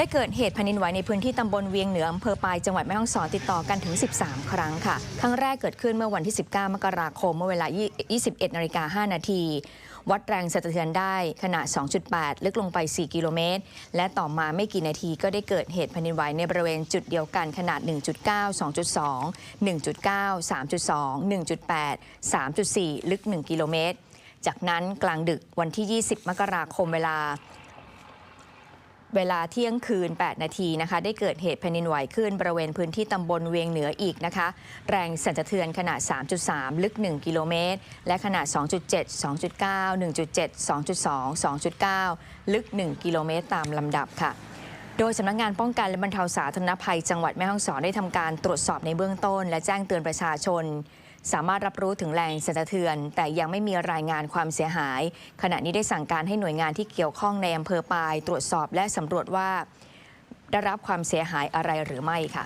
ได้เกิดเหตุแผ่นดินไหวในพื้นที่ตำบลเวียงเหนืออำเภอปายจังหวัดแม่ฮ่องสอนติดต่อกันถึง 13 ครั้งค่ะ ครั้งแรกเกิดขึ้นเมื่อวันที่ 19 มกราคมเมื่อเวลา 21นาฬิกา5นาทีวัดแรงสั่นสะเทือนได้ขนาด 2.8 ลึกลงไป 4 กิโลเมตร และต่อมาไม่กี่นาทีก็ได้เกิดเหตุแผ่นดินไหวในบริเวณจุดเดียวกันขนาด 1.9 2.2 1.9 3.2 1.8 3.4 ลึก 1 กิโลเมตร จากนั้นกลางดึกวันที่ 20 มกราคมเวลา เวลาเที่ยงคืน 8 นาทีนะคะ ได้เกิดเหตุแผ่นดินไหวขึ้น บริเวณพื้นที่ตำบลเวียงเหนืออีกนะคะ แรงสั่นสะเทือนขนาด 3.3 ลึก 1 กิโลเมตร และขนาด 2.7 2.9 1.7 2.2 2.9 ลึก 1 กิโลเมตรตามลำดับค่ะ โดยสำนักงานป้องกันและบรรเทาสาธารณภัยจังหวัดแม่ฮ่องสอนได้ทำการตรวจสอบในเบื้องต้น และแจ้งเตือนประชาชน สามารถรับรู้ถึงแรงสะเทือน แต่ยังไม่มีรายงานความเสียหาย ขณะนี้ได้สั่งการให้หน่วยงานที่เกี่ยวข้องในอำเภอปาย ตรวจสอบและสำรวจว่า ได้รับความเสียหายอะไรหรือไม่ค่ะ